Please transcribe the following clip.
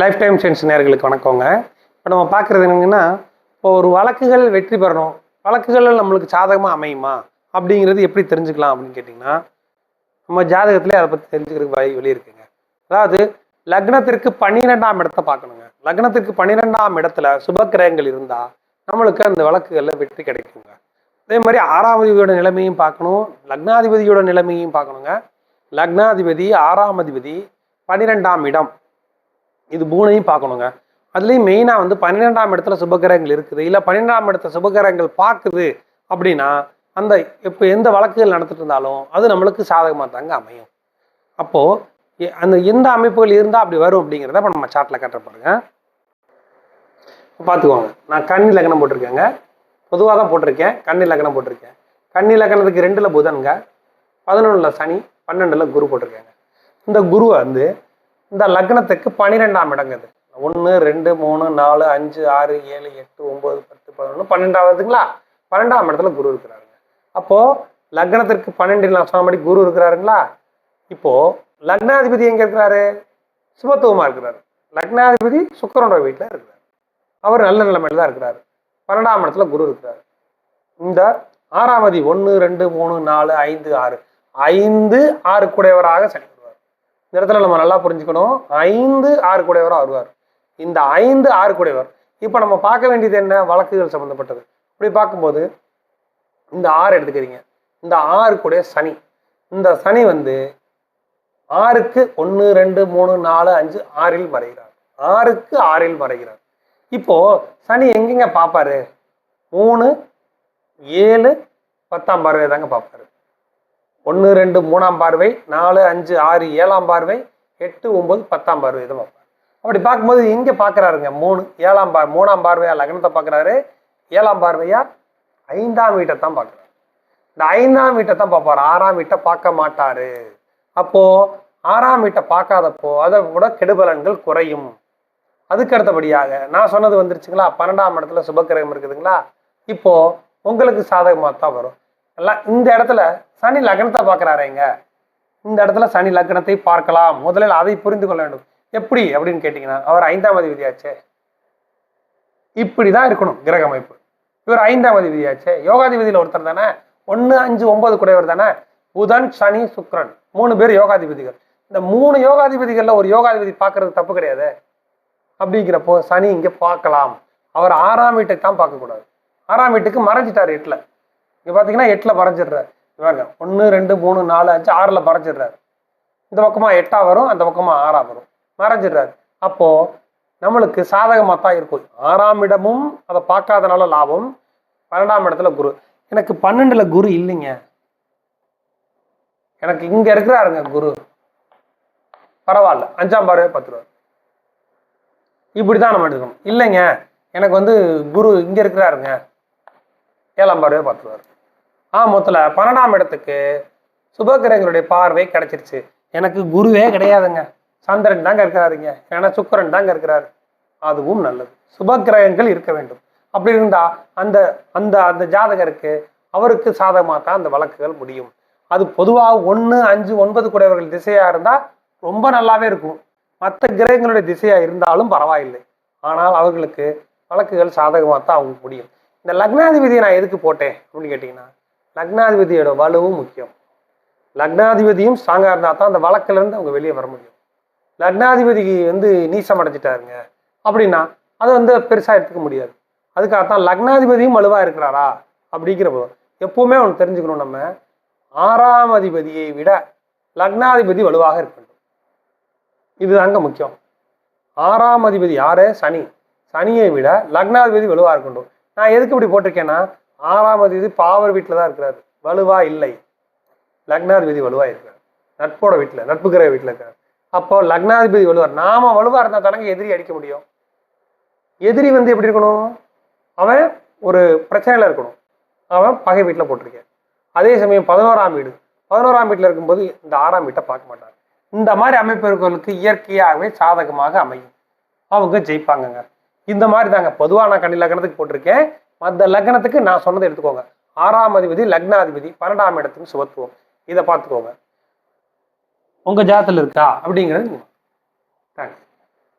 Life time sense நேர்களுக்கு வணக்கங்க. இப்போ நம்ம பார்க்குறது என்னங்கன்னா இப்போ ஒரு வழக்குகள் வெற்றி பெறணும். வழக்குகள் நம்மளுக்கு சாதகமாக அமையுமா? அப்படிங்கிறது எப்படி தெரிஞ்சுக்கலாம் அப்படின்னு கேட்டிங்கன்னா நம்ம ஜாதகத்திலே அதை பற்றி தெரிஞ்சுக்கிறதுக்கு வழி வழி இருக்குங்க. அதாவது லக்னத்திற்கு பன்னிரெண்டாம் இடத்த பார்க்கணுங்க. லக்னத்திற்கு பன்னிரெண்டாம் இடத்துல சுபக்கிரகங்கள் இருந்தால் நம்மளுக்கு அந்த வழக்குகளில் வெற்றி கிடைக்குங்க. அதே மாதிரி ஆறாம் அதிபதியோட நிலைமையும் பார்க்கணும். லக்னாதிபதியோட நிலைமையும் பார்க்கணுங்க. லக்னாதிபதி ஆறாம் அதிபதி பன்னிரெண்டாம் இடம். இது மூணையும் பார்க்கணுங்க. அதுலேயும் மெயினாக வந்து பன்னிரெண்டாம் இடத்துல சுபகிரகங்கள் இருக்குது. இல்லை பன்னிரெண்டாம் இடத்துல சுபகிரகங்கள் பார்க்குது அப்படின்னா அந்த இப்போ எந்த வழக்குகள் நடத்திட்டு இருந்தாலும் அது நம்மளுக்கு சாதகமாக தாங்க அமையும். அப்போது அந்த எந்த அமைப்புகள் இருந்தால் அப்படி வரும் அப்படிங்கிறத இப்போ நம்ம சார்ட்டில் கட்ட பாருங்க பார்த்துக்கோங்க. நான் கண்ணி லக்னம் போட்டிருக்கேங்க. பொதுவாக தான் போட்டிருக்கேன். கண்ணி லக்னம் போட்டிருக்கேன். கண்ணி லக்னத்துக்கு ரெண்டில் புதனுங்க. பதினொன்றில் சனி பன்னெண்டில் குரு போட்டிருக்கேங்க. இந்த குரு வந்து இந்த லக்னத்துக்கு பன்னிரெண்டாம் இடங்குது ஒன்று ரெண்டு மூணு நாலு அஞ்சு ஆறு ஏழு எட்டு ஒம்பது பத்து பதினொன்று பன்னெண்டாவதுங்களா பன்னெண்டாம் இடத்துல குரு இருக்கிறாருங்க. அப்போது லக்னத்திற்கு பன்னெண்டு நான் சொன்ன குரு இருக்கிறாருங்களா? இப்போது லக்னாதிபதி எங்கே இருக்கிறாரு? சுபத்துவமாக இருக்கிறாரு. லக்னாதிபதி சுக்கரனோட வீட்டில் இருக்கிறார். அவர் நல்ல நிலைமையில் தான் இருக்கிறார். பன்னெண்டாம் இடத்துல குரு இருக்கிறார். இந்த ஆறாமதி ஒன்று ரெண்டு மூணு நாலு ஐந்து ஆறு. ஐந்து ஆறு கூடையவராக சனி இந்த இடத்துல நம்ம நல்லா புரிஞ்சுக்கணும். ஐந்து ஆறு கூடையவராக வருவார். இந்த ஐந்து ஆறு கூடையவர். இப்போ நம்ம பார்க்க வேண்டியது என்ன? வழக்குகள் சம்மந்தப்பட்டது இப்படி பார்க்கும்போது இந்த ஆறு எடுத்துக்கிறீங்க. இந்த ஆறு கூட சனி. இந்த சனி வந்து ஆறுக்கு ஒன்று ரெண்டு மூணு நாலு அஞ்சு ஆறில் மறைகிறார். ஆறுக்கு ஆறில் மறைகிறார். இப்போ சனி எங்கெங்க பார்ப்பாரு? மூணு ஏழு பத்தாம் பார்வை தாங்க பார்ப்பாரு. ஒன்று ரெண்டு மூணாம் பார்வை நாலு அஞ்சு ஆறு ஏழாம் பார்வை எட்டு ஒம்பது பத்தாம் பார்வை இதை அப்படி பார்க்கும்போது இங்கே பார்க்குறாருங்க மூணு ஏழாம் பார் மூணாம் பார்வையா லக்னத்தை பார்க்குறாரு ஏழாம் பார்வையா ஐந்தாம் வீட்டை தான் பார்க்குறாரு. இந்த ஐந்தாம் வீட்டை தான் பார்ப்பார் ஆறாம் வீட்டை பார்க்க மாட்டார். அப்போது ஆறாம் வீட்டை பார்க்காதப்போ அதை கூட கெடுபலன்கள் குறையும். அதுக்கு அடுத்தபடியாக நான் சொன்னது வந்துருச்சுங்களா பன்னெண்டாம் இடத்துல சுபக்கிரகம் இருக்குதுங்களா இப்போது உங்களுக்கு சாதகமாக தான் வரும். இந்த இடத்துல சனி லக்னத்தை பார்க்குறாருங்க இந்த இடத்துல சனி லக்னத்தை பார்க்கலாம். முதலில் அதை புரிந்து கொள்ள வேண்டும். எப்படி அப்படின்னு கேட்டிங்கன்னா அவர் ஐந்தாம் அதிபதியாச்சே. இப்படி தான் இருக்கணும் கிரக அமைப்பு. இவர் ஐந்தாம் அதிபதியாச்சே. யோகாதிபதியில் ஒருத்தர் தானே? ஒன்று அஞ்சு ஒன்பது குடையவர் தானே? புதன் சனி சுக்ரன் மூணு பேர் யோகாதிபதிகள். இந்த மூணு யோகாதிபதிகளில் ஒரு யோகாதிபதி பார்க்கறது தப்பு கிடையாது. அப்படிங்கிறப்போ சனி இங்கே பார்க்கலாம். அவர் ஆறாம் வீட்டை தான் பார்க்கக்கூடாது. ஆறாம் வீட்டுக்கு மறைஞ்சிட்டார் எட்டில். இங்கே பார்த்தீங்கன்னா எட்டில் மறைஞ்சிடுறாரு பாருங்க ஒன்று ரெண்டு மூணு நாலு அஞ்சு ஆறில் மறைஞ்சிடுறாரு இந்த பக்கமாக எட்டாக வரும் அந்த பக்கமாக ஆறாக வரும். மறைஞ்சிடுறாரு. அப்போது நம்மளுக்கு சாதகமாக தான் இருக்கும். ஆறாம் இடமும் அதை பார்க்காதனால லாபம். பன்னெண்டாம் இடத்துல குரு. எனக்கு பன்னெண்டில் குரு இல்லைங்க. எனக்கு இங்கே இருக்கிறாருங்க குரு. பரவாயில்ல. அஞ்சாம் பார்வை பத்து ரூபா இப்படி தான் நம்ம எடுக்கணும் இல்லைங்க. எனக்கு வந்து குரு இங்கே இருக்கிறாருங்க. ஏழாம் பார்வை பார்த்துருவார். ஆ மொத்தல பன்னெண்டாம் இடத்துக்கு சுபகிரகங்களுடைய பார்வை கிடைச்சிருச்சு. எனக்கு குருவே கிடையாதுங்க. சந்திரன் தாங்க இருக்கிறாருங்க. ஏன்னா சுக்கரன் தாங்க இருக்கிறாரு. அதுவும் நல்லது. சுபகிரகங்கள் இருக்க வேண்டும். அப்படி இருந்தா அந்த அந்த அந்த ஜாதகருக்கு அவருக்கு சாதகமாக தான் அந்த வழக்குகள் முடியும். அது பொதுவாக ஒன்று அஞ்சு ஒன்பது கூடையவர்கள் திசையாக இருந்தால் ரொம்ப நல்லாவே இருக்கும். மற்ற கிரகங்களுடைய திசையாக இருந்தாலும் பரவாயில்லை. ஆனால் அவர்களுக்கு வழக்குகள் சாதகமாக தான் அவங்க முடியும். இந்த லக்னாதிபதியை நான் எதுக்கு போட்டேன் அப்படின்னு கேட்டிங்கன்னா லக்னாதிபதியோட வலுவும் முக்கியம். லக்னாதிபதியும் ஸ்ட்ராங்காக இருந்தால் தான் அந்த வழக்கிலேருந்து அவங்க வெளியே வர முடியும். லக்னாதிபதிக்கு வந்து நீசம் அடைஞ்சிட்டாருங்க. அப்படின்னா அதை வந்து பெருசாக எடுத்துக்க முடியாது. அதுக்காகத்தான் லக்னாதிபதியும் வலுவாக இருக்கிறாரா? அப்படிங்கிற போது எப்பவுமே ஒன்று தெரிஞ்சுக்கணும் நம்ம. ஆறாம் அதிபதியை விட லக்னாதிபதி வலுவாக இருக்க வேண்டும். இதுதாங்க முக்கியம். ஆறாம் அதிபதி யாரு? சனி. சனியை விட லக்னாதிபதி வலுவாக இருக்கணும் நான் எதுக்கு இப்படி போட்டிருக்கேன்னா ஆறாம் அதிபதி பாவர் வீட்டில் தான் இருக்கிறார். வலுவா இல்லை. லக்னாதிபதி வலுவாக இருக்கிறார். நட்போட வீட்டில் நட்பு கிரக வீட்டில் இருக்கார் அப்போ லக்னாதிபதி வலுவார். நாம வலுவாக இருந்தால் தானங்க எதிரி அடிக்க முடியும். எதிரி வந்து எப்படி இருக்கணும்? அவன் ஒரு பிரச்சனையில் இருக்கணும். அவன் பகை வீட்டில் போட்டிருக்கேன் அதே சமயம் பதினோராம் வீடு. பதினோராம் வீட்டில் இருக்கும்போது இந்த ஆறாம் வீட்டை பார்க்க மாட்டார். இந்த மாதிரி அமைப்பு இயற்கையாகவே சாதகமாக அமையும். அவங்க ஜெயிப்பாங்கங்க. இந்த மாதிரி தாங்க. பொதுவாக நான் கண்ணில் கணத்துக்கு போட்டிருக்கேன். மற்ற லக்னத்துக்கு நான் சொன்னதை எடுத்துக்கோங்க. ஆறாம் அதிபதி லக்னாதிபதி பன்னெண்டாம் இடத்துக்கு சுபத்துவம். இதை பார்த்துக்கோங்க. உங்கள் ஜாதத்தில் இருக்கா? அப்படிங்கிறது தேங்க்ஸ்